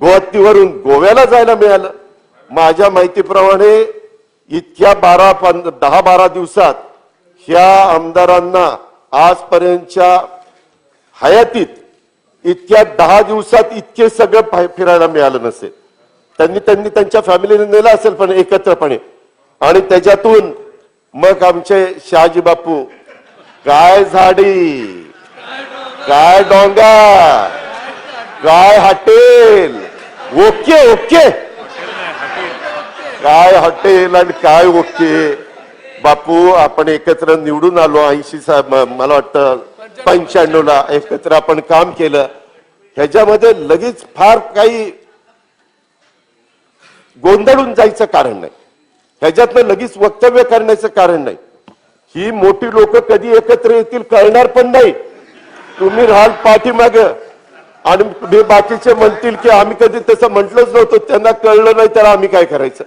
गोहत्तीवरून गोव्याला जायला मिळालं. माझ्या माहितीप्रमाणे इतक्या बारा पंध दहा बारा दिवसात ह्या आमदारांना आजपर्यंतच्या हयातीत इतक्या दहा दिवसात इतके सगळं फिरायला मिळालं नसेल. त्यांनी त्यांनी त्यांच्या फॅमिलीने नेलं असेल पण एकत्रपणे. आणि त्याच्यातून मग आमचे शहाजी बापू काय झाडी काय डोंगा काय हॉटेल ओके ओके. काय हॉटेल आणि काय ओके? बापू आपण एकत्र निवडून आलो ऐंशी मला वाटतं पंच्याण्णव ला एकत्र आपण काम केलं. ह्याच्यामध्ये लगेच फार काही गोंधळून जायचं कारण नाही. ह्याच्यातनं लगेच वक्तव्य करण्याचं कारण नाही. ही मोठी लोक कधी एकत्र येतील कळणार पण नाही. तुम्ही राहाल पाठीमाग. आणि बाकीचे म्हणतील की आम्ही कधी तसं म्हटलंच नव्हतं त्यांना कळलं नाही तर आम्ही काय करायचं?